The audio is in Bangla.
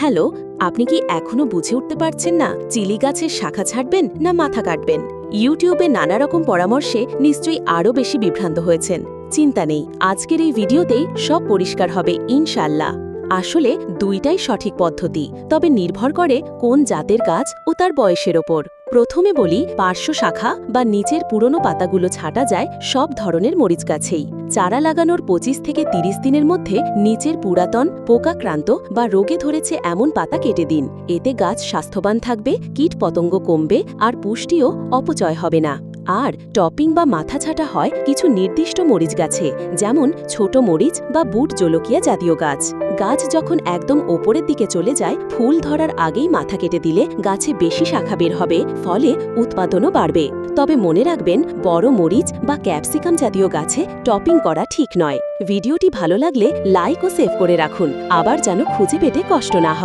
হ্যালো, আপনি কি এখনও বুঝে উঠতে পারছেন না চিলি গাছের শাখা ছাড়বেন না মাথা কাটবেন? ইউটিউবে নানা রকম পরামর্শে নিশ্চয়ই আরও বেশি বিভ্রান্ত হয়েছেন। চিন্তা নেই, আজকের এই ভিডিওতেই সব পরিষ্কার হবে ইনশাল্লাহ আসলে দুইটাই সঠিক পদ্ধতি, তবে নির্ভর করে কোন জাতের গাছ ও তার বয়সের ওপর। প্রথমে বলি, পার্শ্ব শাখা বা নিচের পুরনো পাতাগুলো ছাটা যায় সব ধরনের মরিচ গাছেই। চারা লাগানোর পঁচিশ থেকে ৩০ দিনের মধ্যে নিচের পুরাতন, পোকাক্রান্ত বা রোগে ধরেছে এমন পাতা কেটে দিন। এতে গাছ স্বাস্থ্যবান থাকবে কীট পতঙ্গ কমবে আর পুষ্টিও অপচয় হবে না। আর টপিং বা মাথা ছাটা হয় কিছু নির্দিষ্ট মরিচ গাছে, যেমন ছোট মরিচ বা বুট জলকিয়া জাতীয় গাছ। গাছ যখন একদম ওপরের দিকে চলে যায়, ফুল ধরার আগেই মাথা কেটে দিলে গাছে বেশি শাখা বের হবে, ফলে উৎপাদনও বাড়বে। তবে মনে রাখবেন, বড় মরিচ বা ক্যাপসিকাম জাতীয় গাছে টপিং করা ঠিক নয়। ভিডিওটি ভালো লাগলে লাইক ও সেভ করে রাখুন। আবার যেন খুঁজে পেতে কষ্ট না হয়।